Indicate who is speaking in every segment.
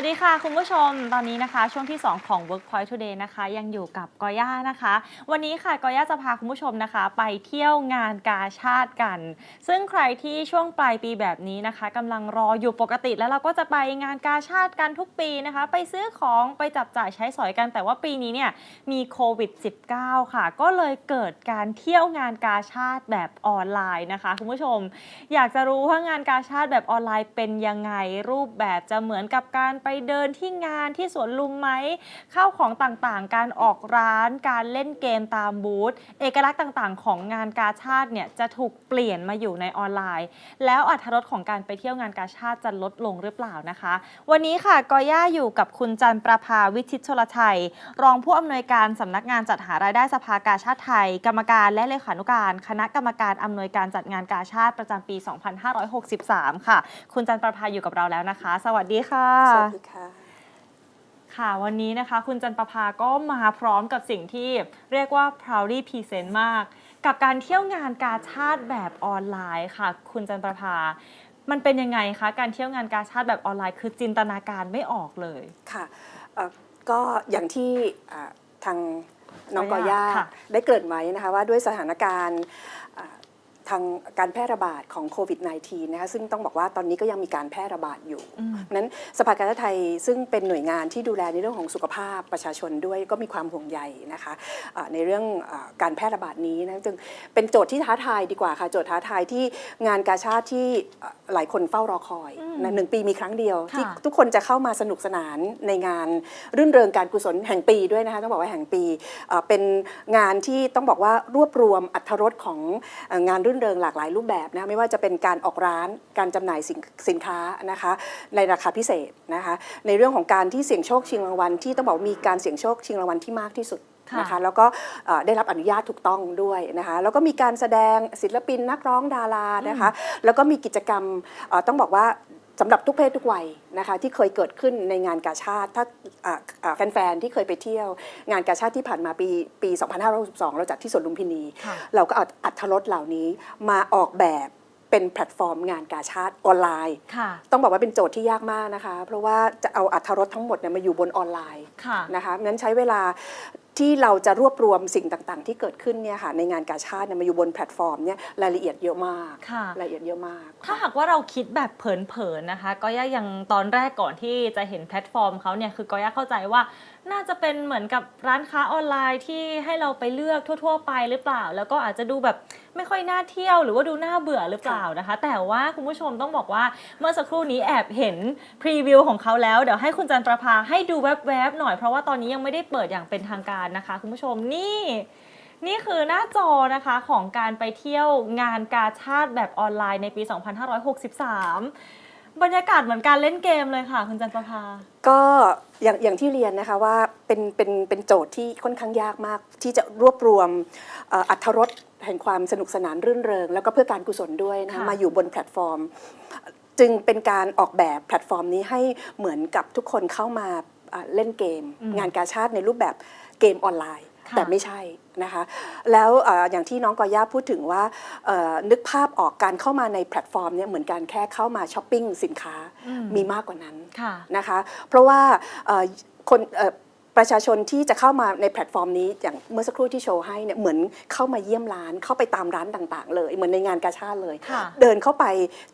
Speaker 1: สวัสดีค่ะ คุณผู้ชมตอนนี้นะคะ ช่วงที่ 2 ของ Workpoint Today นะคะ ยังอยู่กับกอย่านะคะ วันนี้ค่ะกอย่าจะพาคุณผู้ชมนะคะ ไปเที่ยวงานกาชาติกัน ซึ่งใครที่ช่วงปลายปีแบบนี้นะคะกำลังรออยู่ปกติแล้วเราก็จะไปงานกาชาติกันทุกปีนะคะ ไปซื้อของไปจับจ่ายใช้สอยกัน แต่ว่าปีนี้เนี่ยมีโควิด -19 ค่ะ ก็เลยเกิดการเที่ยวงานกาชาติแบบออนไลน์นะคะ คุณผู้ชม อยากจะรู้ว่างานกาชาติแบบออนไลน์เป็นยังไงรูปแบบจะเหมือนกับการไปเดินที่งานที่สวนลุมไหมข้าวของต่างๆ การออกร้านการเล่นเกมตามบูธเอกลักษณ์ต่างๆ ของงานกาชาติเนี่ยจะถูกเปลี่ยนมาอยู่ในออนไลน์ แล้วอัตรสของการไปเที่ยวงานกาชาติจะลดลงหรือเปล่านะคะ วันนี้ค่ะกอย่าอยู่กับคุณจันประภาวิชิตชลชัย รองผู้อำนวยการสำนักงานจัดหารายได้สภากาชาติไทย กรรมการและเลขานุการคณะกรรมการอำนวยการจัดงานกาชาติประจำปี 2563 ค่ะ คุณจันประภาอยู่กับเราแล้วนะคะ สวัสดีค่ะ
Speaker 2: สวัสดีค่ะ
Speaker 1: ค่ะวันนี้นะคะ คุณจันประภาก็มาพร้อมกับสิ่งที่เรียกว่า proudly present มาก กับการเที่ยวงานกาชาติแบบออนไลน์ค่ะ คุณจันประภา มันเป็นยังไงคะ การเที่ยวงานกาชาติแบบออนไลน์ คือจินตนาการไม่ออกเลย
Speaker 2: ค่ะเอ่อก็อย่างที่อ่าทางน้อง
Speaker 1: ก
Speaker 2: ก
Speaker 1: อ
Speaker 2: อย่าย่า
Speaker 1: ค่ะ
Speaker 2: ได้เกริ่นไว้นะคะว่าด้วยสถานการณ์อ่า ทางการแพร่ระบาดของโควิด -19 นะคะซึ่งต้องบอกว่าตอนนี้ก็ยังมีการแพร่ระบาดอยู่
Speaker 1: อืม
Speaker 2: นั้นสภากาชาติไทยซึ่งเป็นหน่วยงานที่ดูแลในเรื่องของสุขภาพประชาชนด้วยก็มีความห่วงใยนะคะอ่าในเรื่องอาการแพร่ระบาดนี้นะจึงเป็นโจทย์ที่ท้าทายดีกว่าค่ะโจทย์ท้าทายที่งานกาชาติที่อ่าหลายคนเฝ้ารอคอย
Speaker 1: อืม
Speaker 2: นะหนึ่งปีมีครั้งเดียว ที่
Speaker 1: ค่ะ
Speaker 2: ทุกคนจะเข้ามาสนุกสนานในงานรื่นเริงการกุศลแห่งปีด้วยนะคะต้องบอกว่าแห่งปีเอ่อเป็นงานที่ต้องบอกว่ารวบรวมอัธรสของเอ่องานรื่นเริงหลากหลายรูปแบบนะคะไม่ว่าจะเป็นการออกร้านการจำหน่ายสินสินค้านะคะในราคาพิเศษนะคะในเรื่องของการที่เสี่ยงโชคชิงรางวัลที่ต้องบอกว่ามีการเสี่ยงโชคชิงรางวัลที่มากที่สุด
Speaker 1: ค่ะ
Speaker 2: นะคะแล้วก็เอ่อได้รับอนุญาตถูกต้องด้วยนะคะแล้วก็มีการแสดงศิลปินนักร้องดารานะคะแล้วก็มีกิจกรรมเอ่อต้องบอกว่า สำหรับทุกเพศทุกวัยนะคะที่เคยเกิดขึ้นในงานกาชาติถ้าอ่าอ่าแฟนๆที่เคยไปเที่ยว งานกาชาติที่ผ่านมาปีปี 2562 เราจัดที่สวนลุมพินี
Speaker 1: ค่ะ
Speaker 2: เราก็เอาอัธรสเหล่านี้มาออกแบบเป็นแพลตฟอร์มงานกาชาติออนไลน์
Speaker 1: ค่ะ
Speaker 2: ต้องบอกว่าเป็นโจทย์ที่ยากมากนะคะ เพราะว่าจะเอาอัธรสทั้งหมดเนี่ยมาอยู่บนออนไลน์
Speaker 1: ค่ะ
Speaker 2: นะคะงั้นใช้เวลา ที่เราจะรวบรวมสิ่งต่างๆ ที่เกิดขึ้นเนี่ยค่ะในงานกาชาติเนี่ยมาอยู่บนแพลตฟอร์มเนี่ยรายละเอียดเยอะมาก
Speaker 1: ค่ะ
Speaker 2: รายละเอียดเยอะมาก
Speaker 1: ถ้าหากว่าเราคิดแบบเผินๆนะคะ ก็ย่ายังตอนแรกก่อนที่จะเห็นแพลตฟอร์มเขาเนี่ยคือก็ย่าเข้าใจว่า น่าจะเป็นเหมือนกับร้านค้าออนไลน์ที่ให้เราไปเลือกทั่ว ๆ ไปหรือเปล่า แล้วก็อาจจะดูแบบไม่ค่อยน่าเที่ยวหรือว่าดูน่าเบื่อหรือเปล่านะคะ แต่ว่าคุณผู้ชมต้องบอกว่าเมื่อสักครู่นี้แอบเห็นพรีวิวของเขาแล้วเดี๋ยวให้คุณจันประภาให้ดูแวบๆหน่อยเพราะว่าตอนนี้ยังไม่ได้เปิดอย่างเป็นทางการนะคะ คุณผู้ชมนี่ นี่คือหน้าจอนะคะของการไปเที่ยวงานกาชาติแบบออนไลน์ในปี 2563 บรรยากาศเหมือนการเล่นเกมเลยค่ะ คุณจันประภา
Speaker 2: ก็อย่างอย่างที่เรียนนะคะว่าเป็นเป็นเป็นโจทย์ที่ค่อนข้างยากมาก ที่จะรวบรวมเอ่ออัธรสแห่งความสนุกสนานรื่นเริง แล้วก็เพื่อการกุศลด้วยนะคะ
Speaker 1: ค่ะ
Speaker 2: มาอยู่บนแพลตฟอร์ม จึงเป็นการออกแบบแพลตฟอร์มนี้ให้เหมือนกับทุกคนเข้ามาอ่าเล่นเกม
Speaker 1: อืม
Speaker 2: งานกาชาติในรูปแบบเกมออนไลน์
Speaker 1: ค่ะ
Speaker 2: แต่ไม่ใช่นะคะ แล้วเอ่ออย่างที่น้องกอย่าพูดถึงว่าเอ่อนึกภาพออกการเข้ามาในแพลตฟอร์มเนี่ยเหมือนการแค่เข้ามาช้อปปิ้งสินค้า
Speaker 1: อืม
Speaker 2: มีมากกว่านั้น
Speaker 1: ค่ะ
Speaker 2: นะคะ เพราะว่าเอ่อคนเอ่อประชาชนที่จะเข้ามาในแพลตฟอร์มนี้อย่างเมื่อสักครู่ที่โชว์ให้เนี่ยเหมือนเข้ามาเยี่ยมร้านเข้าไปตามร้านต่างๆ เลย เหมือนในงานกาชาติเลย
Speaker 1: ค่ะ
Speaker 2: เดินเข้าไป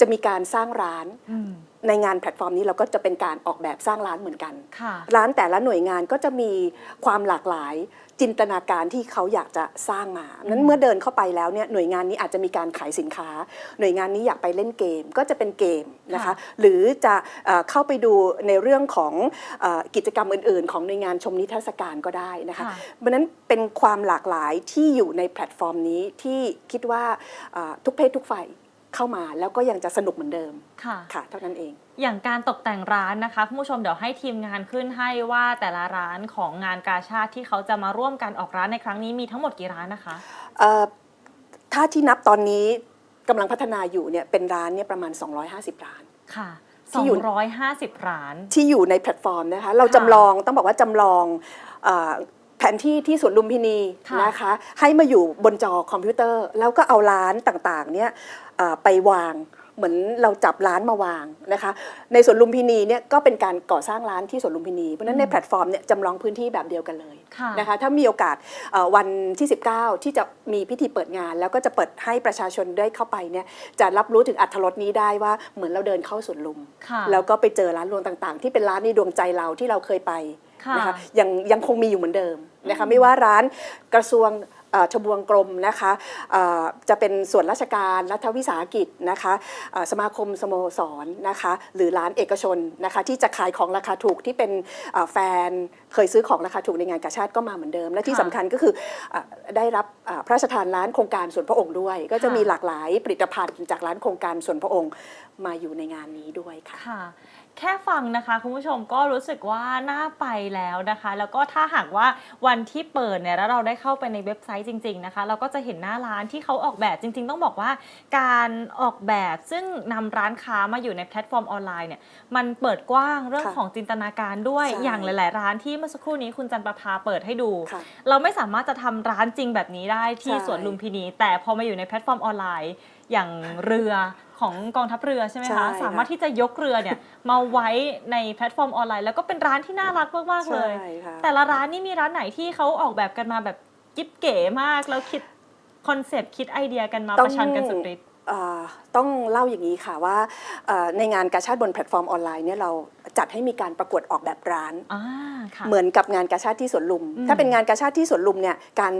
Speaker 2: จะมีการสร้างร้าน
Speaker 1: อืม
Speaker 2: ในงานแพลตฟอร์มนี้เราก็จะเป็นการออกแบบสร้างร้านเหมือนกัน
Speaker 1: ค่ะ
Speaker 2: ร้านแต่ละหน่วยงานก็จะมีความหลากหลาย จินตนาการที่เขาอยากจะสร้างมานั้นเมื่อเดินเข้าไปแล้วเนี่ยหน่วยงานนี้อาจจะมีการขายสินค้า หน่วยงานนี้อยากไปเล่นเกมก็จะเป็นเกมนะคะ
Speaker 1: ค่ะ
Speaker 2: หรือจะเอ่อเข้าไปดูในเรื่องของเออกิจกรรมอื่น ๆ ของหน่วยงานชมนิทรรศการก็ได้นะคะ
Speaker 1: ค่ะ
Speaker 2: เพราะฉะนั้นเป็นความหลากหลายที่อยู่ในแพลตฟอร์มนี้ที่คิดว่าเอ่อทุกเพศทุกฝ่าย เข้ามาแล้วก็ยังจะสนุกเหมือนเดิม
Speaker 1: ค่ะ
Speaker 2: ค่ะ เท่านั้นเอง
Speaker 1: อย่างการตกแต่งร้านนะคะคุณผู้ชมเดี๋ยวให้ทีมงานขึ้นให้ว่าแต่ละร้านของงานกาชาติที่เขาจะมาร่วมกันออกร้านในครั้งนี้มีทั้งหมดกี่ร้านนะคะ
Speaker 2: เอ่อถ้าที่นับตอนนี้กำลังพัฒนาอยู่เนี่ยเป็นร้านเนี่ยประมาณ 250 ร้าน
Speaker 1: ค่ะ
Speaker 2: ที่อยู่
Speaker 1: 250 ร้าน
Speaker 2: ที่อยู่ในแพลตฟอร์มนะคะ เราจำลองต้องบอกว่าจำลองเออแผนที่ที่สวนลุมพินี
Speaker 1: ค่ะ
Speaker 2: นะคะ ให้มาอยู่บนจอคอมพิวเตอร์ แล้วก็เอาร้านต่างๆเนี่ยเอ่อ ไปวางเหมือนเราจับร้านมาวางนะคะในสวนลุมพินีเนี่ยก็เป็นการก่อสร้างร้านที่สวนลุมพินีเพราะฉะนั้นในแพลตฟอร์มเนี่ยจำลองพื้นที่แบบเดียวกันเลย
Speaker 1: ค่ะ
Speaker 2: นะคะถ้ามีโอกาสเอ่อวันที่ 19 ที่จะมีพิธีเปิดงาน แล้วก็จะเปิดให้ประชาชนได้เข้าไปเนี่ยจะรับรู้ถึงอัตรสนี้ได้ว่าเหมือนเราเดินเข้าสวนลุม
Speaker 1: ค่ะ
Speaker 2: แล้วก็ไปเจอร้านรวงต่างๆ ที่เป็นร้านในดวงใจเราที่เราเคยไป
Speaker 1: ค่ะ
Speaker 2: นะคะยังยังคงมีอยู่เหมือนเดิมนะคะไม่ว่าร้านกระทรวงเอ่อ ทบวงกรมนะคะเอ่อจะเป็นส่วนราชการรัฐวิสาหกิจนะคะเอ่อสมาคมสโมสรนะคะหรือร้านเอกชนนะคะที่จะขายของราคาถูกที่เป็นเอ่อแฟนเคยซื้อของราคาถูกในงานกาชาติก็มาเหมือนเดิม และที่
Speaker 1: ค่ะ
Speaker 2: สำคัญก็คือเอ่อได้รับเอ่อพระราชทานร้านโครงการส่วนพระองค์ด้วย ก็จะ
Speaker 1: ค่ะ
Speaker 2: มีหลากหลายผลิตภัณฑ์จากร้านโครงการส่วนพระองค์มาอยู่ในงานนี้ด้วยค่ะ
Speaker 1: ค่ะ แค่ฟังนะคะคุณผู้ชมก็รู้สึกว่าน่าไปแล้วนะคะ แล้วก็ถ้าหากว่าวันที่เปิดเนี่ยแล้วเราได้เข้าไปในเว็บไซต์จริง ๆนะคะ เราก็จะเห็นหน้าร้านที่เขาออกแบบจริง ๆ ต้องบอกว่า การออกแบบซึ่งนำร้านค้ามาอยู่ในแพลตฟอร์มออนไลน์เนี่ยมันเปิดกว้างเรื่อง
Speaker 2: ค่ะ
Speaker 1: ของจินตนาการด้วย
Speaker 2: ใช่
Speaker 1: อย่างหลาย ๆ ร้านที่เมื่อสักครู่นี้คุณจันประภาเปิดให้ดู
Speaker 2: ค่ะ
Speaker 1: เราไม่สามารถจะทำร้านจริงแบบนี้ได้ที่
Speaker 2: ใช่
Speaker 1: สวนลุมพินี แต่พอมาอยู่ในแพลตฟอร์มออนไลน์อย่างเรือ ของกองทัพเรือใช่ไหม
Speaker 2: ใช่
Speaker 1: คะ
Speaker 2: ค่ะ
Speaker 1: สามารถที่จะยกเรือเนี่ยมาไว้ในแพลตฟอร์มออนไลน์ แล้วก็เป็นร้านที่น่ารักมากๆเลย
Speaker 2: ใช่ค่ะ
Speaker 1: แต่ละร้านนี่มีร้านไหนที่เขาออกแบบกันมาแบบกิ๊บเก๋มากแล้วคิดคอนเซปต์คิดไอเดียกันมา
Speaker 2: ต้
Speaker 1: ป
Speaker 2: อง
Speaker 1: ระชันกันสุดฤทธิ์
Speaker 2: เอ่อ ต้องเล่าอย่างนี้ค่ะว่าเอ่อในงานกาชาติบนแพลตฟอร์มออนไลน์เนี่ยเราจัดให้มีการประกวดออกแบบร้าน
Speaker 1: อ่าค่ะ
Speaker 2: เหมือนกับงานกาชาติที่สวนลุม
Speaker 1: อืม
Speaker 2: ถ้าเป็นงานกาชาติที่สวนลุมเนี่ยการ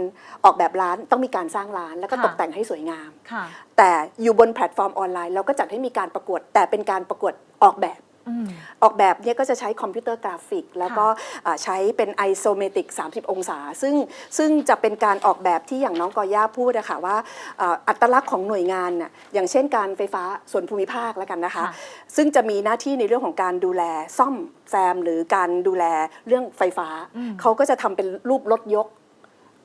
Speaker 2: ออกแบบร้านต้องมีการสร้างร้าน แล้วก็
Speaker 1: ค่ะ
Speaker 2: ตกแต่งให้สวยงาม
Speaker 1: ค่ะ
Speaker 2: แต่อยู่บนแพลตฟอร์มออนไลน์เราก็จัดให้มีการประกวดแต่เป็นการประกวดออกแบบ
Speaker 1: อืม
Speaker 2: ออกแบบเนี่ยก็จะใช้คอมพิวเตอร์กราฟิก แล้วก็อ่าใช้เป็นไอโซเมตริก 30 องศา ซึ่งซึ่งจะเป็นการออกแบบที่อย่างน้องกอย่าพูดอะค่ะว่าอ่าอัตลักษณ์ของหน่วยงานน่ะอย่างเช่นการไฟฟ้าส่วนภูมิภาคแล้วกันนะคะ
Speaker 1: ค่ะ
Speaker 2: ซึ่งจะมีหน้าที่ในเรื่องของการดูแลซ่อมแซม หรือการดูแลเรื่องไฟฟ้า
Speaker 1: อืม
Speaker 2: เขาก็จะทำเป็นรูปรถยก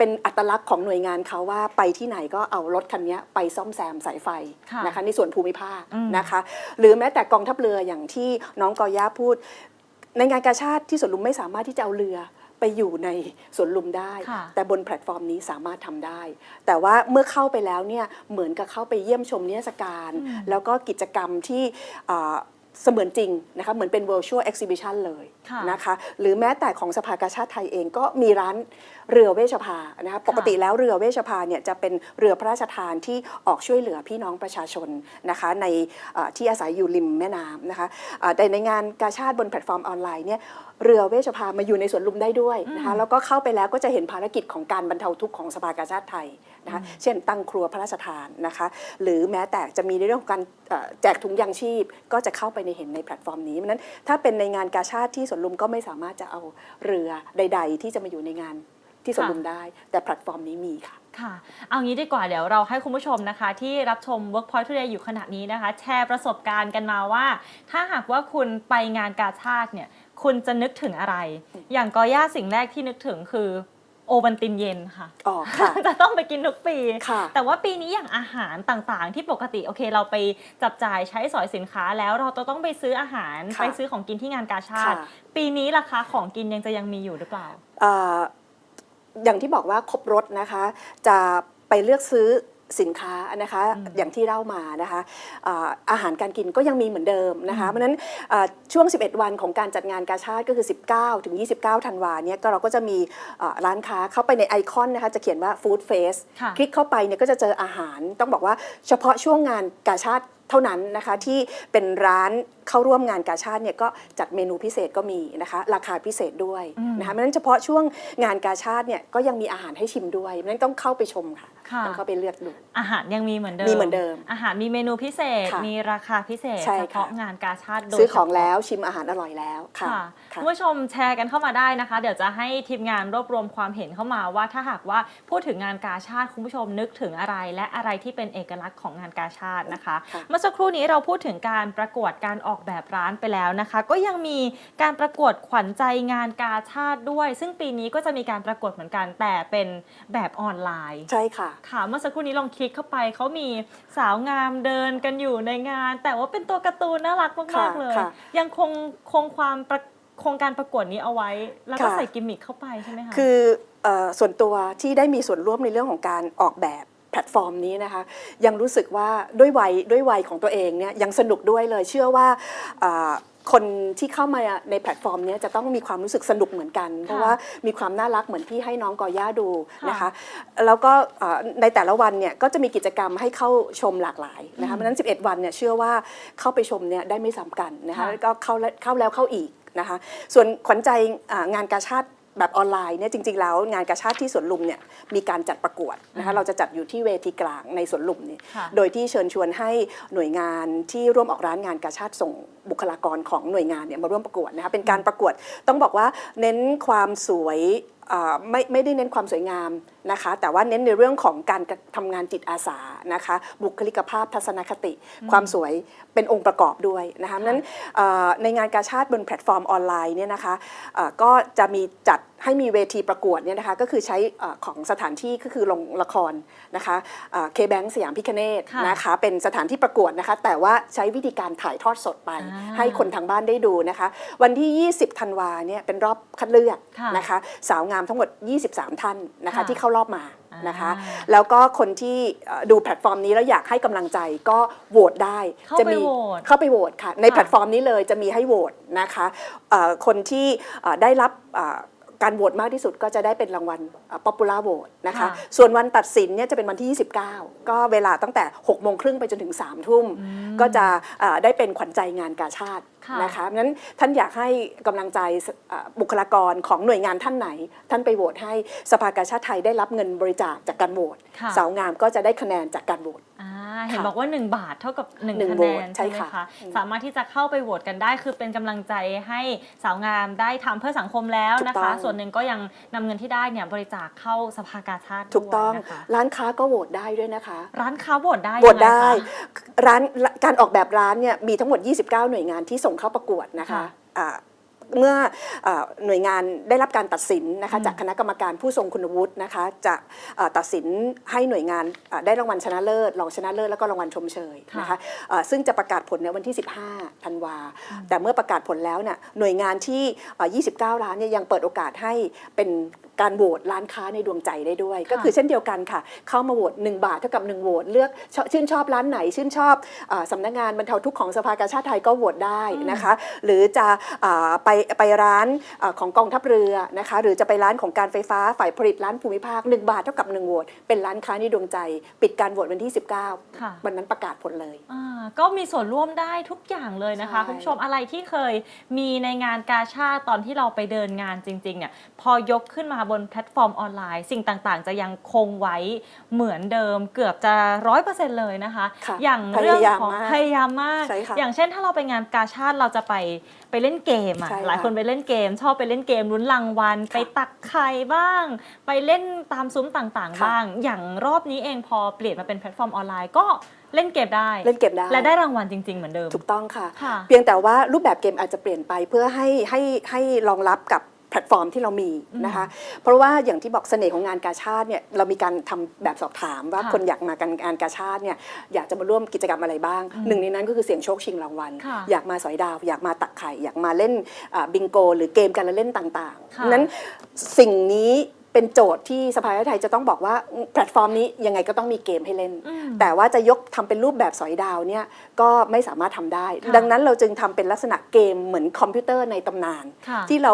Speaker 2: เป็นอัตลักษณ์ของหน่วยงานเขาว่าไปที่ไหนก็เอารถคันนี้ไปซ่อมแซมสายไฟ
Speaker 1: ค่ะ
Speaker 2: นะคะในส่วนภูมิภาค
Speaker 1: อืม
Speaker 2: นะคะ หรือแม้แต่กองทัพเรืออย่างที่น้องกอย่าพูด ในงานกาชาติที่สวนลุมไม่สามารถที่จะเอาเรือไปอยู่ในสวนลุมได้
Speaker 1: ค่ะ
Speaker 2: แต่บนแพลตฟอร์มนี้สามารถทำได้ แต่ว่าเมื่อเข้าไปแล้วเนี่ยเหมือนกับเข้าไปเยี่ยมชมนิทรรศการ
Speaker 1: อืม
Speaker 2: แล้วก็กิจกรรมที่อ่า เสมือนจริงนะคะเหมือนเป็น virtual exhibition เลย
Speaker 1: ค่ะ
Speaker 2: นะคะหรือแม้แต่ของสภากาชาติไทยเองก็มีร้านเรือเวชภานะคะปกติแล้วเรือเวชภาเนี่ยจะเป็นเรือพระราชทานที่ออกช่วยเหลือพี่น้องประชาชนนะคะในเอ่อที่อาศัยอยู่ริมแม่น้ำนะคะอ่าแต่ในงานกาชาติบนแพลตฟอร์มออนไลน์เนี่ยเรือเวชภามาอยู่ในสวนลุมได้ด้วยนะคะ
Speaker 1: อืม
Speaker 2: แล้วก็เข้าไปแล้วก็จะเห็นภารกิจของการบรรเทาทุกข์ของสภากาชาติไทย นะคะเช่นตั้งครัวพระราชทานนะคะหรือแม้แต่จะมีในเรื่องของการเอ่อแจกถุงยางชีพ ก็จะเข้าไปในเห็นในแพลตฟอร์มนี้เพราะฉะนั้นถ้าเป็นในงานกาชาติที่สวนลุมก็ไม่สามารถจะเอาเรือใด ๆ ที่จะมาอยู่ในงานที่สวนลุมได้ แต่แพลตฟอร์มนี้มีค่ะ
Speaker 1: ค่ะ เอางี้ดีกว่าเดี๋ยวเราให้คุณผู้ชมนะคะ ที่รับชม Workpoint Today อยู่ขณะนี้นะคะ แชร์ประสบการณ์กันมาว่า ถ้าหากว่าคุณไปงานกาชาติเนี่ยคุณจะนึกถึงอะไร อย่างกอย่าสิ่งแรกที่นึกถึงคือ โอบันตินเย็นค่ะ
Speaker 2: อ๋อค่ะ
Speaker 1: จะต้องไปกินทุกปี
Speaker 2: ค่ะ
Speaker 1: แต่ว่าปีนี้อย่างอาหารต่างๆ ที่ปกติโอเค เราไปจับจ่ายใช้สอยสินค้าแล้วเราจะต้องไปซื้ออาหาร
Speaker 2: ค่ะ
Speaker 1: ไปซื้อของกินที่งานกาชาติ
Speaker 2: ค่ะ
Speaker 1: ปีนี้ราคาของกินยังจะยังมีอยู่หรือเปล่า
Speaker 2: เอ่ออย่างที่บอกว่าครบรถนะคะ จะไปเลือกซื้อ สินค้านะคะ
Speaker 1: อืม
Speaker 2: อย่างที่เล่ามานะคะเอ่ออาหารการกินก็ยังมีเหมือนเดิมนะคะเพราะฉะนั้นเอ่อช่วง 11 วันของการจัดงานกาชาติก็คือ 19 ถึง 29 ธันวาเนี่ยก็เราก็จะมีเอ่อร้านค้าเข้าไปในไอคอนนะคะจะเขียนว่า Food Face
Speaker 1: ค่ะ
Speaker 2: คลิกเข้าไปเนี่ยก็จะเจออาหารต้องบอกว่าเฉพาะช่วงงานกาชาติเท่านั้นนะคะที่เป็นร้านเข้าร่วมงานกาชาติเนี่ยก็จัดเมนูพิเศษก็มีนะคะ ราคาพิเศษด้วย
Speaker 1: อืม
Speaker 2: นะคะเพราะฉะนั้นเฉพาะช่วงงานกาชาติเนี่ยก็ยังมีอาหารให้ชิมด้วยเพราะฉะนั้นต้องเข้าไปชมค่ะ
Speaker 1: ค่ะ
Speaker 2: ต้องเข้าไปเลือกดู
Speaker 1: อาหารยังมีเหมือนเดิม
Speaker 2: มีเหมือนเดิม
Speaker 1: อาหารมีเมนูพิเศษ
Speaker 2: ค่ะ
Speaker 1: มีราคาพิเศษ
Speaker 2: ใช่
Speaker 1: เฉ
Speaker 2: ค่ะ
Speaker 1: พาะงานกาชาติโดย
Speaker 2: ซื้อของ
Speaker 1: เฉพาะ
Speaker 2: แล้วชิมอาหารอร่อยแล้วค่ะ
Speaker 1: ค่ะ
Speaker 2: ค่ะ
Speaker 1: คุณผู้ชมแชร์กันเข้ามาได้นะคะ เดี๋ยวจะให้ทีมงานรวบรวมความเห็นเข้ามาว่าถ้าหากว่าพูดถึงงานกาชาติคุณผู้ชมนึกถึงอะไร และอะไรที่เป็นเอกลักษณ์ของงานกาชาตินะคะ
Speaker 2: ค่ะ
Speaker 1: เมื่อสักครู่นี้เราพูดถึงการประกวดการออกแบบร้านไปแล้วนะคะ ก็ยังมีการประกวดขวัญใจงานกาชาติด้วย ซึ่งปีนี้ก็จะมีการประกวดเหมือนกันแต่เป็นแบบออนไลน์
Speaker 2: ใช่ค่ะ
Speaker 1: ค่ะเมื่อสักครู่นี้ลองคลิกเข้าไปเขามีสาวงามเดินกันอยู่ในงาน แต่ว่าเป็นตัวการ์ตูนน่ารักมาก
Speaker 2: ค่ะ
Speaker 1: ๆเลย
Speaker 2: ค่ะ
Speaker 1: ยังคงคงความประโครงการประกวดนี้เอาไว้ แล้วก็
Speaker 2: ค่ะ
Speaker 1: ใส่กิมมิคเข้าไปใช่ไหมคะ
Speaker 2: คือเอ่อส่วนตัวที่ได้มีส่วนร่วมในเรื่องของการออกแบบ แพลตฟอร์มนี้นะคะยังรู้สึกว่าด้วยวัยด้วยวัยของตัวเองเนี่ยยังสนุกด้วยเลยเชื่อว่าอ่าคนที่เข้ามาในแพลตฟอร์มเนี้ยจะต้องมีความรู้สึกสนุกเหมือนกัน เพราะว่ามีความน่ารักเหมือนที่ให้น้องกอย่าดูนะคะ
Speaker 1: ค่ะ
Speaker 2: แล้วก็เอ่อในแต่ละวันเนี่ยก็จะมีกิจกรรมให้เข้าชมหลากหลายนะคะเพราะฉะนั้น 11 วันเนี่ยเชื่อว่าเข้าไปชมเนี่ยได้ไม่ซ้ำกันนะคะ
Speaker 1: ค่ะ
Speaker 2: แล้วก็เข้าแล้วเข้าแล้วเข้าอีกนะคะ ส่วนขวัญใจอ่างานกาชาติ แบบออนไลน์เนี่ยจริง ๆ แล้วงานกาชาติที่สวนลุมเนี่ยมีการจัดประกวดนะคะเราจะจัดอยู่ที่เวทีกลางในสวนลุมนี่
Speaker 1: ค่ะ
Speaker 2: โดยที่เชิญชวนให้หน่วยงานที่ร่วมออกร้านงานกาชาติส่งบุคลากรของหน่วยงานเนี่ยมาร่วมประกวดนะคะเป็นการประกวดต้องบอกว่าเน้นความสวยอ่าไม่ไม่ได้เน้นความสวยงามนะคะ แต่ว่าเน้นในเรื่องของการทำงานจิตอาสานะคะ บุคลิกภาพทัศนคติ ความสวยเป็นองค์ประกอบด้วยนะคะนั้นในงานกาชาติบนแพลตฟอร์มออนไลน์เนี่ยนะคะก็จะมีจัด ให้มีเวทีประกวดเนี่ยนะคะก็คือใช้เอ่อของสถานที่ก็คือโรงละครนะคะเคแบงสยามพิคเนต
Speaker 1: ค่ะ
Speaker 2: นะคะเป็นสถานที่ประกวดนะคะ แต่ว่าใช้วิธีการถ่ายทอดสดไป
Speaker 1: อ่า
Speaker 2: ให้คนทางบ้านได้ดูนะคะ วันที่ 20ธันวาเนี่ยเป็นรอบคัดเลือก
Speaker 1: ค่ะ
Speaker 2: นะคะ สาวงามทั้งหมด 23 ท่านนะคะ
Speaker 1: ค่ะ
Speaker 2: ที่เข้ารอบมานะคะ
Speaker 1: อ่า
Speaker 2: แล้วก็คนที่เอ่อดูแพลตฟอร์มนี้แล้วอยากให้กำลังใจก็โหวตได้
Speaker 1: เข้า
Speaker 2: จะ
Speaker 1: ไป
Speaker 2: มี
Speaker 1: โหวต
Speaker 2: เข้าไปโหวตค่ะ ใน
Speaker 1: ค่ะ
Speaker 2: แพลตฟอร์มนี้เลยจะมีให้โหวตนะคะเอ่อคนที่เอ่อได้รับเอ่อ การโหวตมากที่สุดก็จะได้เป็นรางวัลเอ่อ popular vote นะคะ
Speaker 1: ค่ะ
Speaker 2: ส่วนวันตัดสินเนี่ยจะเป็นวันที่ 29 ก็เวลาตั้งแต่6โมงครึ่งไปจนถึง3ทุ่ม ก็จะเอ่อได้เป็นขวัญใจงานกาชาติ
Speaker 1: ค่ะ
Speaker 2: นะคะนั้นท่านอยากให้กำลังใจเอ่อบุคลากรของหน่วยงานท่านไหน ท่านไปโหวตให้สภากาชาติไทยได้รับเงินบริจาคจากการโหวต
Speaker 1: ค่ะ
Speaker 2: สาวงามก็จะได้คะแนนจากการโหวต
Speaker 1: อ่าเห็น
Speaker 2: ค่ะ
Speaker 1: บอกว่า 1 บาทเท่ากับ1
Speaker 2: หนึ่ง
Speaker 1: คะ
Speaker 2: โหว
Speaker 1: แน
Speaker 2: ต
Speaker 1: น
Speaker 2: ใช่
Speaker 1: ใช่ไหม
Speaker 2: ค่ะ
Speaker 1: คะ
Speaker 2: อืม
Speaker 1: สามารถที่จะเข้าไปโหวตกันได้ คือเป็นกำลังใจให้สาวงามได้ทำเพื่อสังคมแล้วนะ
Speaker 2: ถูกต้
Speaker 1: คะ
Speaker 2: อง
Speaker 1: ส่วนหนึ่งก็ยังนำเงินที่ได้เนี่ยบริจาคเข้าสภากาชาติ
Speaker 2: ถูกต้อง
Speaker 1: ด้วยนะคะ
Speaker 2: ร้านค้าก็โหวตได้ด้วยนะคะ
Speaker 1: ร้านค้าโหวตได้
Speaker 2: โหวต
Speaker 1: ยังง
Speaker 2: ได้
Speaker 1: คะ
Speaker 2: ร้านการออกแบบร้านเนี่ยมีทั้งหมด 29 หน่วยงานที่ส่งเข้าประกวดนะคะ
Speaker 1: ค่ะ
Speaker 2: อ่าเมื่ออ่าหน่วยงานได้รับการตัดสินนะคะ
Speaker 1: อืม
Speaker 2: จากคณะกรรมการผู้ทรงคุณวุฒินะคะจะอ่าตัดสินให้หน่วยงานอ่าได้รางวัลชนะเลิศรองชนะเลิศแล้วก็รางวัลชมเชยนะคะอ่าซึ่งจะประกาศผลในวันที่ 15ธันวาแต่เมื่อประกาศผลแล้วเนี่ยหน่วยงานที่อ่า29 ล้านเนี่ยยังเปิดโอกาสให้เป็นการโหวตร้านค้าในดวงใจได้ด้วย ก็คือเช่นเดียวกันค่ะ เข้ามาโหวต1บาทเท่ากับ1โหวตเลือกชอบชื่นชอบร้านไหน ชื่นชอบอาสำนักงานบรรเทาทุกข์ของสภากาชาติไทยก็โหวตได้นะคะ หรือจะอ่าไปไปร้านอาของกองทัพเรือนะคะ หรือจะไปร้านของการไฟฟ้าฝ่ายผลิตร้านภูมิภาค 1 บาทเท่ากับ1โหวตเป็นร้านค้าในดวงใจ ปิดการโหวตวันที่ 19
Speaker 1: ค่ะ
Speaker 2: วันนั้นประกาศผลเลย
Speaker 1: อ่าก็มีส่วนร่วมได้ทุกอย่างเลยนะคะ
Speaker 2: ใช่
Speaker 1: คุณผู้ชมอะไรที่เคยมีในงานกาชาติตอนที่เราไปเดินงานจริงๆเนี่ยพอยกขึ้นมาบนแพลตฟอร์มออนไลน์ สิ่งต่างๆ จะยังคงไว้เหมือนเดิมเกือบจะร้อยเปอร์เซ็นต์เลยนะคะ
Speaker 2: ค่ะ
Speaker 1: อย่างเรื่องของ
Speaker 2: พยายามมาก
Speaker 1: พยายามมาก
Speaker 2: ใช่ค่ะ
Speaker 1: อย่างเช่นถ้าเราไปงานกาชาติเราจะไปไปเล่นเกมอะ
Speaker 2: ใช่ค่ะ
Speaker 1: หลายคนไปเล่นเกม ชอบไปเล่นเกมลุ้นรางวัล
Speaker 2: ค่ะ
Speaker 1: ไปตักไข่บ้าง ไปเล่นตามซุ้มต่างๆ
Speaker 2: ค่ะ
Speaker 1: บ้าง อย่างรอบนี้เองพอเปลี่ยนมาเป็นแพลตฟอร์มออนไลน์ก็เล่นเกมได้
Speaker 2: เล่นเกมได้
Speaker 1: และได้รางวัลจริง ๆ เหมือนเดิม
Speaker 2: ถูกต้องค่ะ
Speaker 1: ค่ะ
Speaker 2: เพียงแต่ว่ารูปแบบเกมอาจจะเปลี่ยนไปเพื่อให้ให้ให้รองรับกับ แพลตฟอร์มที่เรามีนะคะ เพราะว่าอย่างที่บอกเสน่ห์ของงานกาชาติเนี่ยเรามีการทำแบบสอบถามว่า
Speaker 1: ค่ะ
Speaker 2: คนอยากมากันงานกาชาติเนี่ยอยากจะมาร่วมกิจกรรมอะไรบ้าง หนึ่งในนั้นก็คือเสียงโชคชิงรางวัล
Speaker 1: ค่ะ
Speaker 2: อยากมาสอยดาว อยากมาตักไข่ อยากมาเล่นอ่าบิงโก หรือเกมการละเล่นต่าง
Speaker 1: ค่ะ
Speaker 2: ๆนั้นสิ่งนี้ เป็นโจทย์ที่สภาไทยจะต้องบอกว่าแพลตฟอร์มนี้ยังไงก็ต้องมีเกมให้เล่น
Speaker 1: อืม
Speaker 2: แต่ว่าจะยกทำเป็นรูปแบบสอยดาวเนี่ยก็ไม่สามารถทำได้
Speaker 1: ค่ะ
Speaker 2: ดังนั้นเราจึงทำเป็นลักษณะเกมเหมือนคอมพิวเตอร์ในตำนาน
Speaker 1: ค่ะ
Speaker 2: ที่เรา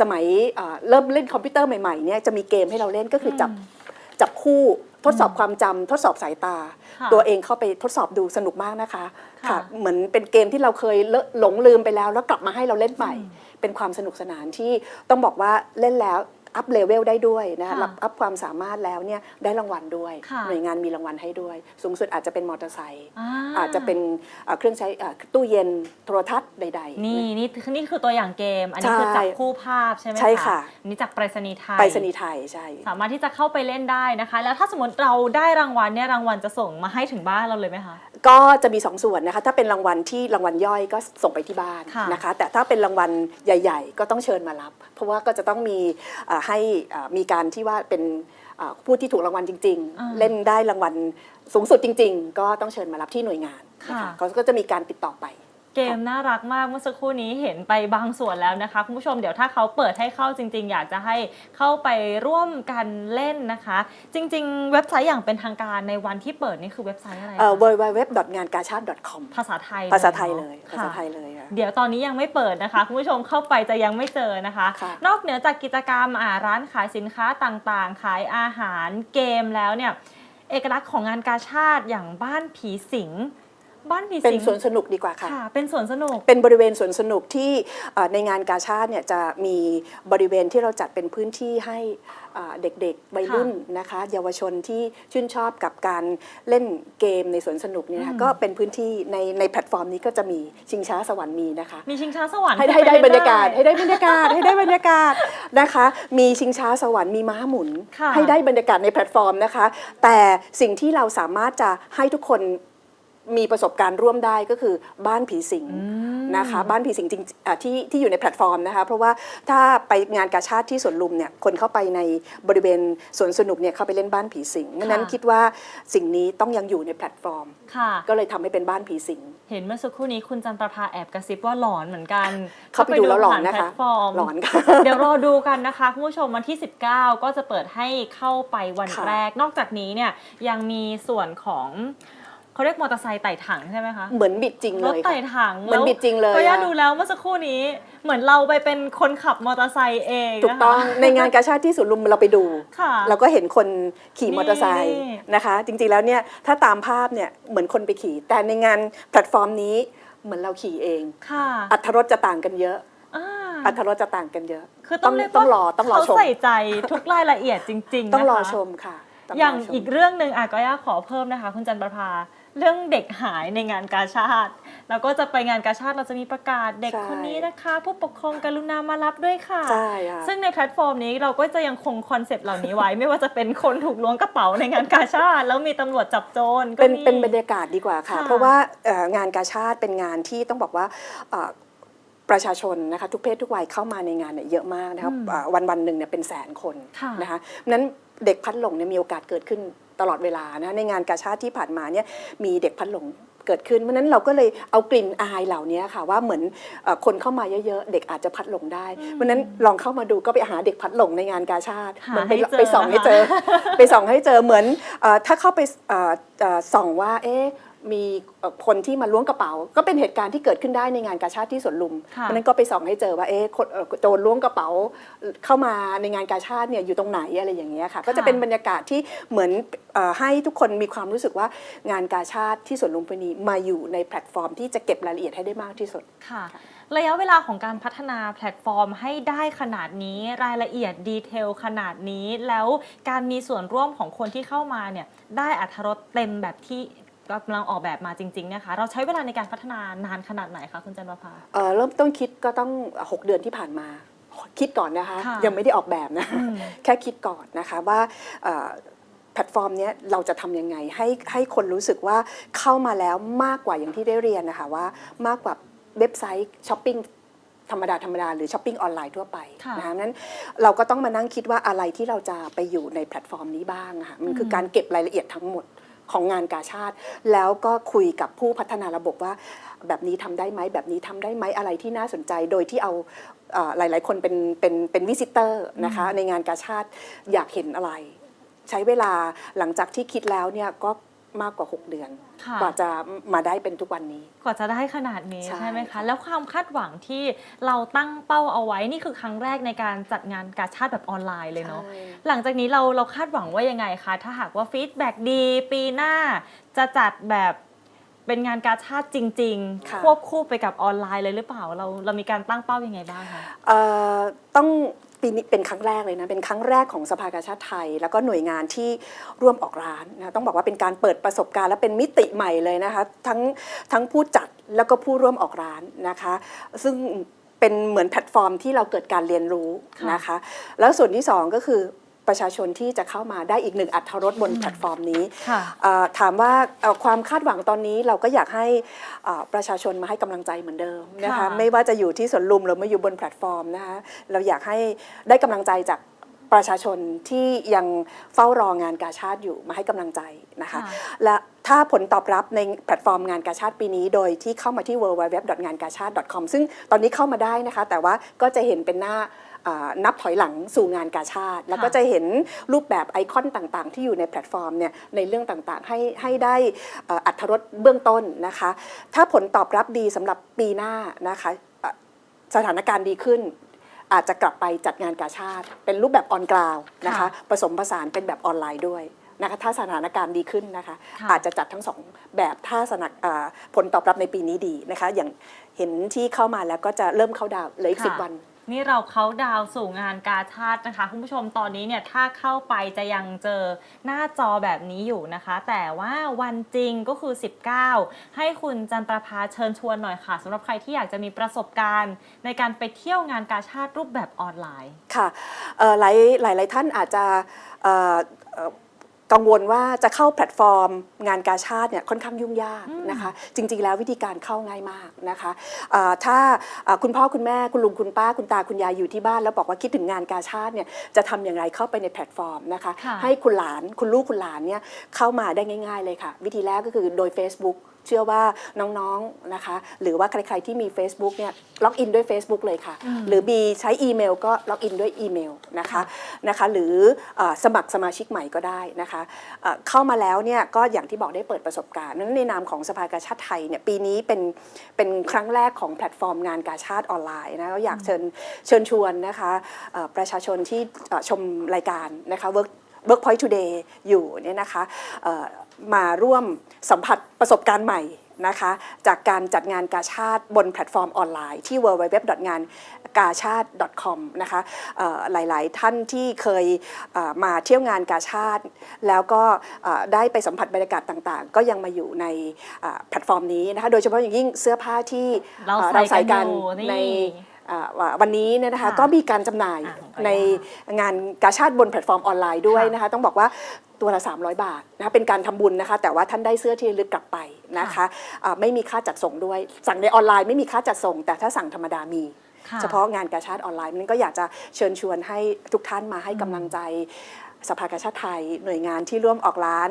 Speaker 2: สมัยเอ่อเริ่มเล่นคอมพิวเตอร์ใหม่ๆเนี่ยจะมีเกมให้เราเล่นก็คือจับ
Speaker 1: อืม
Speaker 2: จับคู่ทดสอบความจำทดสอบสายตา
Speaker 1: ค่ะ
Speaker 2: ตัวเองเข้าไปทดสอบดูสนุกมากนะคะ
Speaker 1: ค่ะ
Speaker 2: เหมือนเป็นเกมที่เราเคยเลอะหลงลืมไปแล้ว แล้วกลับมาให้เราเล่นใหม่ เป็นความสนุกสนานที่ต้องบอกว่าเล่นแล้ว อัพเลเวลได้ด้วยนะ
Speaker 1: ค่ะ
Speaker 2: รับอัพความสามารถแล้วเนี่ยได้รางวัลด้วย
Speaker 1: ค่ะ
Speaker 2: หน่วยงานมีรางวัลให้ด้วย สูงสุดอาจจะเป็นมอเตอร์ไซค์
Speaker 1: อ่า
Speaker 2: อาจจะเป็นเอ่อเครื่องใช้เอ่อตู้เย็นโทรทัศน์ใดๆ
Speaker 1: นี่นี่นี่คือตัวอย่างเกม อันนี้คือ
Speaker 2: ใช่
Speaker 1: จับคู่ภาพใช่ไหม
Speaker 2: ใช่ค่ะ
Speaker 1: อันนี้จากไปรษณีย์ไทย
Speaker 2: ไปรษณีย์ไทยใช่
Speaker 1: สามารถที่จะเข้าไปเล่นได้นะคะ แล้วถ้าสมมติเราได้รางวัลเนี่ยรางวัลจะส่งมาให้ถึงบ้านเราเลยไหมคะ
Speaker 2: ก็จะมี 2 ส่วนนะคะ ถ้าเป็นรางวัลที่รางวัลย่อยก็ส่งไปที่บ้าน
Speaker 1: ค่ะ
Speaker 2: นะคะ แต่ถ้าเป็นรางวัลใหญ่ ๆ ก็ต้องเชิญมารับ เพราะว่าก็จะต้องมีเอ่อให้เอ่อมีการที่ว่าเป็นเอ่อผู้ที่ถูกรางวัลจริง
Speaker 1: อ่า
Speaker 2: ๆเล่นได้รางวัลสูงสุดจริง ๆ ก็ต้องเชิญมารับที่หน่วยงานนะ
Speaker 1: ค่ะ
Speaker 2: คะเขาก็จะมีการติดต่อไป
Speaker 1: เกมน่ารักมากเมื่อสักครู่นี้เห็นไปบางส่วนแล้วนะคะ คุณผู้ชมเดี๋ยวถ้าเขาเปิดให้เข้าจริง ๆ อยากจะให้เข้าไปร่วมกันเล่นนะคะ จริง ๆ เว็บไซต์อย่างเป็นทางการในวันที่เปิดนี่คือเว็บไซต์อะไรคะ
Speaker 2: เอ่อ www.ngangkachat.com
Speaker 1: ภาษาไทย
Speaker 2: ภาษาไทยเลย
Speaker 1: ค่ะ
Speaker 2: ภาษาไทยเลยค่ะ
Speaker 1: เดี๋ยวตอนนี้ยังไม่เปิดนะคะ คุณผู้ชมเข้าไปจะยังไม่เจอนะคะ
Speaker 2: ค่ะ
Speaker 1: นอกเหนือจากกิจกรรมอ่าร้านขายสินค้าต่างๆ ขายอาหารเกมแล้วเนี่ย เอกลักษณ์ของงานกาชาติอย่างบ้านผีสิง บ้านผี
Speaker 2: เป็น
Speaker 1: สิง
Speaker 2: สวนสนุกดีกว่าค่ะ
Speaker 1: ค่ะ เป็นสวนสนุก
Speaker 2: เป็นบริเวณสวนสนุกที่เอ่อในงานกาชาติเนี่ยจะมีบริเวณที่เราจัดเป็นพื้นที่ให้อ่าเด็กๆวัยรุ่นนะคะ เยาวชนที่ชื่นชอบกับการเล่นเกมในสวนสนุกเนี่ยนะคะ
Speaker 1: อืม
Speaker 2: ก็เป็นพื้นที่ในในแพลตฟอร์มนี้ก็จะมีชิงช้าสวรรค์มีนะคะ
Speaker 1: มีชิงช้าสวรรค์
Speaker 2: ให้
Speaker 1: ขึ้น
Speaker 2: ให้
Speaker 1: ป
Speaker 2: ได้
Speaker 1: เล่น
Speaker 2: บรรยากาศ ให้ได้บรรยากาศให้ได้บรรยากาศนะคะ มีชิงช้าสวรรค์มีม้าหมุน
Speaker 1: ค่ะ
Speaker 2: ให้ได้บรรยากาศในแพลตฟอร์มนะคะ แต่สิ่งที่เราสามารถจะให้ทุกคน มีประสบการณ์ร่วมได้ก็คือบ้านผีสิง
Speaker 1: อืม
Speaker 2: นะคะบ้านผีสิงจริงอะที่ที่อยู่ในแพลตฟอร์มนะคะเพราะว่าถ้าไปงานกาชาติที่สวนลุมเนี่ยคนเข้าไปในบริเวณสวนสนุกเนี่ยเข้าไปเล่นบ้านผีสิงดังนั้นคิดว่าสิ่งนี้ต้องยังอยู่ในแพลตฟอร์ม
Speaker 1: ค่ะ
Speaker 2: ก็เลยทำให้เป็นบ้านผีสิง
Speaker 1: เห็นเมื่อสักครู่นี้คุณจันประภาแอบกระซิบว่าหลอนเหมือนกัน
Speaker 2: เข้าไปดูแล้วหลอนนะคะ
Speaker 1: ผ่าแพลตฟอร์ม
Speaker 2: หลอนค่ะ
Speaker 1: เดี๋ยวรอดูกันนะคะคุณผู้ชมวันที่ 19 ก็จะเปิดให้เข้าไปวัน
Speaker 2: ค่ะ
Speaker 1: แรก นอกจากนี้เนี่ยยังมีส่วนของ เขาเรียกมอเตอร์ไซค์ไต่ถังใช่ไหมคะ
Speaker 2: เหมือนบิดจริง
Speaker 1: ร
Speaker 2: เล
Speaker 1: ถ
Speaker 2: ย
Speaker 1: ไต่
Speaker 2: ค่ะ
Speaker 1: ถัง
Speaker 2: เหมือนบิดจริงเลย
Speaker 1: ก็ย่า
Speaker 2: อะ
Speaker 1: ดูแล้วเมื่อสักครู่นี้ เหมือนเราไปเป็นคนขับมอเตอร์ไซค์เอง
Speaker 2: ถูกต้อง
Speaker 1: นะคะ
Speaker 2: ในงานกาชาติที่สวนลุมเราไปดู
Speaker 1: ค่ะ
Speaker 2: เราก็เห็นคนขี่มอเตอร์ไซ
Speaker 1: นี่
Speaker 2: ค์นะคะ จริงๆแล้วเนี่ยถ้าตามภาพเนี่ยเหมือนคนไปขี่ แต่ในงานแพลตฟอร์มนี้เหมือนเราขี่เอง
Speaker 1: ค่ะ
Speaker 2: อัตรรสจะต่างกันเยอะ
Speaker 1: อ่า
Speaker 2: อัตรรสจะต่างกันเยอะ
Speaker 1: คือต้องเรียก
Speaker 2: ต้อง
Speaker 1: ว่าร
Speaker 2: อต้องรอช
Speaker 1: เขา
Speaker 2: ม
Speaker 1: ใส่ใจทุกรายละเอียดจริงๆ
Speaker 2: ต้องรอ
Speaker 1: นะคะ
Speaker 2: ชมค่ะต้ร
Speaker 1: อย่าง
Speaker 2: ชม
Speaker 1: อีกเรื่องหนึ่งอะก็ย่าขอเพิ่มนะคะ คุณจันประภา เรื่องเด็กหายในงานกาชาติแล้วก็จะไปงานกาชาติเราจะมีประกาศเด็ก
Speaker 2: ใช่
Speaker 1: คนนี้นะคะ ผู้ปกครองกรุณามารับด้วยค่ะ
Speaker 2: ใช่ค่ะ
Speaker 1: ซึ่งในแพลตฟอร์มนี้เราก็จะยังคงคอนเซปต์เหล่านี้ไว้ ไม่ว่าจะเป็นคนถูกล้วงกระเป๋าในงานกาชาติ แล้วมีตำรวจจับโจรก็
Speaker 2: เป็น
Speaker 1: มี
Speaker 2: เป็นบรรยากาศดีกว่าค่ะ
Speaker 1: ค่ะ
Speaker 2: เพราะว่าเอ่องานกาชาติเป็นงานที่ต้องบอกว่าเอ่อประชาชนนะคะทุกเพศทุกวัยเข้ามาในงานเนี่ยเยอะมากนะคะวันวันๆหนึ่งเนี่ยเป็นแสนคน
Speaker 1: ค่ะ
Speaker 2: นะคะนั้นเด็กพัดหลงเนี่ยมีโอกาสเกิดขึ้น ตลอดเวลานะในงานกาชาติที่ผ่านมาเนี่ยมีเด็กพัดหลงเกิดขึ้นเพราะฉะนั้นเราก็เลยเอากลิ่นอายเหล่านี้ค่ะ ว่าเหมือนเอ่อคนเข้ามาเยอะๆ เด็กอาจจะพัดหลงได้ เพราะฉะนั้นลองเข้ามาดูก็ไปหาเด็กพัดหลงในงานกาชาติ
Speaker 1: หา
Speaker 2: เหมือนไป
Speaker 1: ให้เจอ
Speaker 2: ไปส่องให้
Speaker 1: นะคะ
Speaker 2: เจอ ไปส่องให้เจอเหมือนเออถ้าเข้าไปเอ่อเอ่อส่องว่าเอ๊ะ มีเอ่อคนที่มาล้วงกระเป๋า ก็เป็นเหตุการณ์ที่เกิดขึ้นได้ในงานกาชาติที่สวนลุม
Speaker 1: ค่ะ
Speaker 2: เพราะฉะนั้นก็ไปส่องให้เจอว่าเอ๊ะคนเอ่อโจรล้วงกระเป๋าเข้ามาในงานกาชาติเนี่ยอยู่ตรงไหนอะไรอย่างเงี้ยค่ะ ก็จะเป็นบรรยากาศที่เหมือนเอ่อให้ทุกคนมีความรู้สึกว่างานกาชาติที่สวนลุมพินีมาอยู่ในแพลตฟอร์ม ที่จะเก็บรายละเอียดให้ได้มากที่สุด
Speaker 1: ค่ะ ระยะเวลาของการพัฒนาแพลตฟอร์มให้ได้ขนาดนี้รายละเอียดดีเทลขนาดนี้ แล้วการมีส่วนร่วมของคนที่เข้ามาเนี่ยได้อัธรสเต็มแบบที่ กำลังออกแบบมาจริงๆเนะคะ เราใช้เวลาในการพัฒนานานขนาดไหนคะคุณจันประภา
Speaker 2: เอ่อเริ่มต้นคิดก็ต้อง 6 เดือนที่ผ่านมา คิดก่อนนะคะ
Speaker 1: ค่ะ
Speaker 2: ยังไม่ได้ออกแบบนะ
Speaker 1: อืม
Speaker 2: แค่คิดก่อนนะคะว่าเอ่อแพลตฟอร์มเนี้ยเราจะทำยังไงให้ให้คนรู้สึกว่าเข้ามาแล้วมากกว่าอย่างที่ได้เรียนนะคะว่ามากกว่าเว็บไซต์ช้อปปิ้งธรรมดาธรรมดาหรือช้อปปิ้งออนไลน์ทั่วไป
Speaker 1: ค่ะ
Speaker 2: นะคะนั้นเราก็ต้องมานั่งคิดว่าอะไรที่เราจะไปอยู่ในแพลตฟอร์มนี้บ้างอะค่ะมันคือการเก็บรายละเอียดทั้งหมด ของงานกาชาติ แล้วก็คุยกับผู้พัฒนาระบบว่า แบบนี้ทำได้ไหมแบบนี้ทำได้ไหมอะไรที่น่าสนใจ โดยที่เอาเอ่อหลาย ๆ คนเป็นเป็นเป็นวิสิเตอร์นะคะในงานกาชาติอยากเห็นอะไร ใช้เวลาหลังจากที่คิดแล้วเนี่ยก็ มากกว่า 6 เดือน
Speaker 1: ค่ะ
Speaker 2: กว่าจะมาได้เป็นทุกวันนี้
Speaker 1: กว่าจะได้ขนาดนี้
Speaker 2: ใช่
Speaker 1: ใช่ไหมคะ
Speaker 2: ค่ะ
Speaker 1: แล้วความคาดหวังที่เราตั้งเป้าเอาไว้นี่คือครั้งแรกในการจัดงานกาชาติแบบออนไลน์เลยเนาะ
Speaker 2: ใช่
Speaker 1: หลังจากนี้เราเราคาดหวังว่ายังไงคะ ถ้าหากว่าฟีดแบ็ดี ปีหน้า จะจัดแบบเป็นงานกาชาติจริง
Speaker 2: ค่ะ
Speaker 1: ๆ ควบคู่ไปกับออนไลน์เลยหรือเปล่า เราเรามีการตั้งเป้ายังไงบ้างคะ
Speaker 2: เอ่อต้อง ปีนี้เป็นครั้งแรกเลยนะ เป็นครั้งแรกของสภากาชาติไทย แล้วก็หน่วยงานที่ร่วมออกร้านนะต้องบอกว่าเป็นการเปิดประสบการณ์และเป็นมิติใหม่เลยนะคะ ทั้งทั้งผู้จัดแล้วก็ผู้ร่วมออกร้านนะคะ ซึ่งเป็นเหมือนแพลตฟอร์มที่เราเกิดการเรียนรู้นะคะ แล้วส่วนที่สองก็คือ ประชาชนที่จะเข้ามาได้อีกหนึ่งอัตรรสบนแพลตฟอร์มนี้
Speaker 1: ค่ะ
Speaker 2: เอ่อถามว่าเอ่อความคาดหวังตอนนี้เราก็อยากให้เอ่อประชาชนมาให้กำลังใจเหมือนเดิมนะคะ
Speaker 1: ค่ะ
Speaker 2: ไม่ว่าจะอยู่ที่สวนลุมหรือมาอยู่บนแพลตฟอร์มนะคะเราอยากให้ได้กำลังใจจากปประชาชนที่ยังเฝ้ารองานกาชาติอยู่มาให้กำลังใจนะคะ
Speaker 1: ค่ะ
Speaker 2: และถ้าผลตอบรับในแพลตฟอร์มงานกาชาติปีนี้ โดยที่เข้ามาที่ www.ngankachate.com ซึ่งตอนนี้เข้ามาได้นะคะ แต่ว่าก็จะเห็นเป็นหน้าอ่า นับถอยหลังสู่งานกาชาติ แล้วก็จะเห็นรูปแบบไอคอนต่างๆ ที่อยู่ในแพลตฟอร์มเนี่ยในเรื่องต่างๆ ให้ให้ได้เอ่ออัธรสเบื้องต้นนะคะ ถ้าผลตอบรับดีสำหรับปีหน้านะคะเอ่อสถานการณ์ดีขึ้นอาจจะกลับไปจัดงานกาชาติ เป็นรูปแบบออนกราวนะคะ
Speaker 1: ค่ะ
Speaker 2: ผสมผสานเป็นแบบออนไลน์ด้วยนะคะถ้าสถานการณ์ดีขึ้นนะคะ
Speaker 1: ค่ะ
Speaker 2: อาจจะจัดทั้งสองแบบถ้าสถานอ่าผลตอบรับในปีนี้ดีนะคะ อย่างเห็นที่เข้ามาแล้วก็จะเริ่มเข้าดาวน์เหลืออีกสิบ
Speaker 1: ค่ะ
Speaker 2: วัน
Speaker 1: นี่เราเขาดาวสู่งานกาชาตินะคะ คุณผู้ชมตอนนี้เนี่ยถ้าเข้าไปจะยังเจอหน้าจอแบบนี้อยู่นะคะ แต่ว่าวันจริงก็คือ 19 ให้คุณจันตรภาเชิญชวนหน่อยค่ะสำหรับใครที่อยากจะมีประสบการณ์ ในการไปเที่ยวงานกาชาติรูปแบบออนไลน์
Speaker 2: ค่ะหลายหลายหลายท่านอาจจะ กังวลว่าจะเข้าแพลตฟอร์ม งานกาชาติเนี่ยค่อนข้างยุ่งยาก
Speaker 1: อืม
Speaker 2: นะคะ จริง ๆ แล้ววิธีการเข้าง่ายมากนะคะเอ่อถ้าเอ่อคุณพ่อคุณแม่คุณลุงคุณป้าคุณตาคุณยายอยู่ที่บ้าน แล้วบอกว่าคิดถึงงานกาชาติเนี่ยจะทำอย่างไรเข้าไปในแพลตฟอร์มนะคะ
Speaker 1: ค่ะ
Speaker 2: ให้คุณหลานคุณลูกคุณหลานเนี่ยเข้ามาได้ง่าย ๆ เลยค่ะ วิธีแรกก็คือโดย Facebook เชื่อว่าน้องๆนะคะ หรือว่าใครๆที่มี Facebook เนี่ยล็อกอินด้วย Facebook เลยค่ะ
Speaker 1: อืม
Speaker 2: หรือมีใช้อีเมลก็ล็อกอินด้วยอีเมลนะคะ
Speaker 1: ค่ะ
Speaker 2: นะคะหรือเออสมัครสมาชิกใหม่ก็ได้นะคะเอ่อเข้ามาแล้วเนี่ยก็อย่างที่บอกได้เปิดประสบการณ์นั้นในนามของสภากาชาติไทยเนี่ยปีนี้เป็นเป็นครั้งแรกของแพลตฟอร์มงานกาชาติออนไลน์นะก็อยากเชิญเชิญชวนนะคะเอ่อประชาชนที่เอ่อชมรายการนะคะ Work Workpoint Today อยู่เนี่ยนะคะเอ่อมาร่วมสัมผัสประสบการณ์ใหม่นะคะจากการจัดงานกาชาติบนแพลตฟอร์มออนไลน์ที่ www.ngankachate.com นะคะเอ่อหลาย ๆ ท่านที่เคยเอ่อมาเที่ยวงานกาชาติ แล้วก็เอ่อได้ไปสัมผัสบรรยากาศต่าง ๆ ก็ยังมาอยู่ในเอ่อแพลตฟอร์มนี้นะคะโดยเฉพาะอย่างยิ่งเสื้อผ้าที่
Speaker 1: เรา
Speaker 2: เอ่อ
Speaker 1: ใส่กันอยู่นี่
Speaker 2: ในเอ่อ วันนี้เนี่ยนะคะ
Speaker 1: ค่ะ
Speaker 2: ก็มีการจำหน่าย
Speaker 1: อะของขออนุญาต
Speaker 2: ในงานกาชาติบนแพลตฟอร์มออนไลน์ด้วย
Speaker 1: ค่ะ
Speaker 2: นะคะ ต้องบอกว่าตัวละ 300 บาทนะคะเป็นการทำบุญนะคะ แต่ว่าท่านได้เสื้อที่ระลึกกลับไปนะคะอ่าไม่มีค่าจัดส่งด้วย สั่งในออนไลน์ไม่มีค่าจัดส่ง แต่ถ้าสั่งธรรมดามี
Speaker 1: ค่ะ
Speaker 2: เฉพาะงานกาชาติออนไลน์นั้นก็อยากจะเชิญชวนให้ทุกท่านมาให้กำลังใจ สภากาชาติไทย หน่วยงานที่ร่วมออกร้าน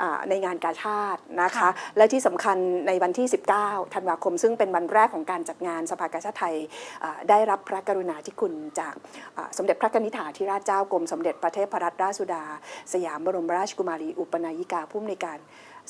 Speaker 2: อ่าในงานกาชาตินะคะ
Speaker 1: ค่ะ
Speaker 2: และที่สำคัญในวันที่ 19 ธันวาคม ซึ่งเป็นวันแรกของการจัดงานสภากาชาติไทยอ่าได้รับพระกรุณาธิคุณจากอ่าสมเด็จพระกนิษฐาธิราชเจ้ากรมสมเด็จพระเทพรัตนราชสุดา สยามบรมราชกุมารีอุปนายิกาผู้อำนวยการ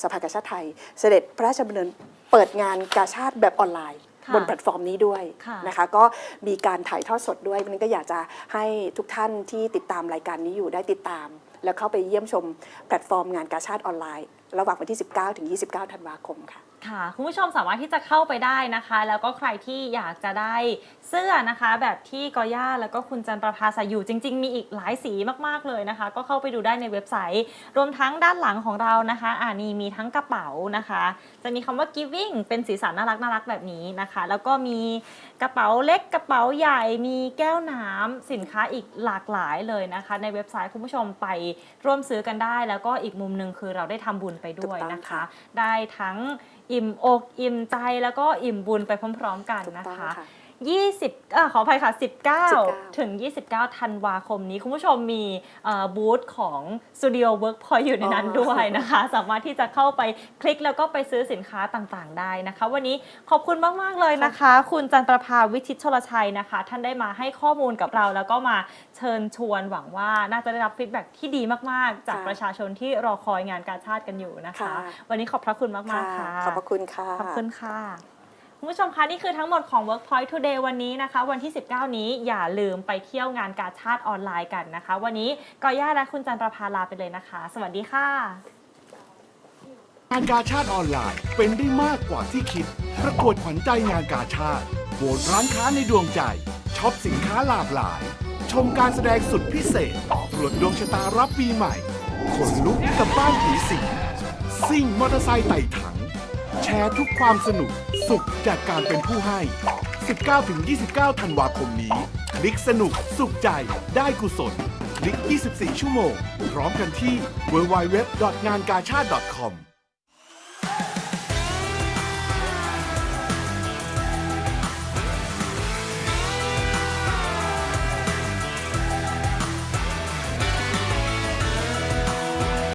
Speaker 2: สภากาชาติไทย เสด็จพระราชดำเนินเปิดงานกาชาติแบบออนไลน์
Speaker 1: ค่ะ
Speaker 2: บนแพลตฟอร์มนี้ด้วย
Speaker 1: ค่ะ
Speaker 2: นะคะ ก็มีการถ่ายทอดสดด้วยวันนี้ก็อยากจะให้ทุกท่านที่ติดตามรายการนี้อยู่ได้ติดตาม แล้วเข้าไปเยี่ยมชมแพลตฟอร์มงานกาชาติออนไลน์ ระหว่างวันที่ 19 ถึง 29 ธันวาคมค่ะ
Speaker 1: ค่ะ คุณผู้ชมสามารถที่จะเข้าไปได้นะคะ แล้วก็ใครที่อยากจะได้เสื้อนะคะ แบบที่กอย่าแล้วก็คุณจันประภาใส่อยู่จริง ๆ มีอีกหลายสีมากๆเลยนะคะ ก็เข้าไปดูได้ในเว็บไซต์ รวมทั้งด้านหลังของเรานะคะอ่านี่มีทั้งกระเป๋านะคะ จะมีคำว่า giving เป็นสีสันน่ารักน่ารักแบบนี้นะคะ แล้วก็มีกระเป๋าเล็กกระเป๋าใหญ่มีแก้วน้ำสินค้าอีกหลากหลายเลยนะคะ ในเว็บไซต์คุณผู้ชมไปร่วมซื้อกันได้ แล้วก็อีกมุมหนึ่งคือเราได้ทำบุญไปด้วย
Speaker 2: ถูกต้อง
Speaker 1: นะคะ
Speaker 2: ค่ะ
Speaker 1: ได้ทั้งอิ่มอกอิ่มใจแล้วก็อิ่มบุญไปพร้อม ๆ กัน
Speaker 2: ถูก
Speaker 1: นะ
Speaker 2: ต้อง
Speaker 1: คะ
Speaker 2: ค่ะ
Speaker 1: 20อ่าขออภัยค่ะ19
Speaker 2: 19
Speaker 1: ถึง 29 ธันวาคมนี้ คุณผู้ชมมีเอ่อบูธของสตูดิโอเวิร์กพอยอยู่ในนั้น
Speaker 2: อ๋อ
Speaker 1: ด้วยนะคะ สามารถที่จะเข้าไปคลิกแล้วก็ไปซื้อสินค้าต่างๆ ได้นะคะ วันนี้ขอบคุณมาก ๆ เลยนะคะ คุณจันประภาวิชิตชลชัยนะคะ ท่านได้มาให้ข้อมูลกับเราแล้วก็มาเชิญชวนหวังว่าน่าจะได้รับฟีดแบ็กที่ดีมากๆ จาก
Speaker 2: ค่ะ
Speaker 1: ประชาชนที่รอคอยงานการชาติกันอยู่นะคะ
Speaker 2: ค่ะ
Speaker 1: วันนี้ขอบพระคุณมากๆค่ะ
Speaker 2: ขอบพระคุณค่ะ
Speaker 1: ขอบคุณค่ะ คุณผู้ชมคะนี่คือทั้งหมดของ Workpoint Today วันนี้นะคะ วันที่ 19 นี้อย่าลืมไปเที่ยวงานกาชาติออนไลน์กันนะคะ วันนี้กอย่าและคุณจันประภาลาไปเลยนะคะ สวัสดีค่ะ
Speaker 3: งานกาชาติออนไลน์เป็นได้มากกว่าที่คิด ประกวดขวัญใจงานกาชาติโหวตร้านค้าในดวงใจ ช็อปสินค้าหลากหลาย ชมการแสดงสุดพิเศษตรวจดวงชะตารับปีใหม่ ขนลุกกับบ้านผีสิงซิ่งมอเตอร์ไซค์ไต่ถัง แชร์ทุกความสนุก สุขจากการเป็นผู้ให้ 19-29 ธันวาคมนี้ คลิกสนุกสุขใจได้กุศลคลิก 24 ชั่วโมง พร้อมกันที่ www.ngankasha.com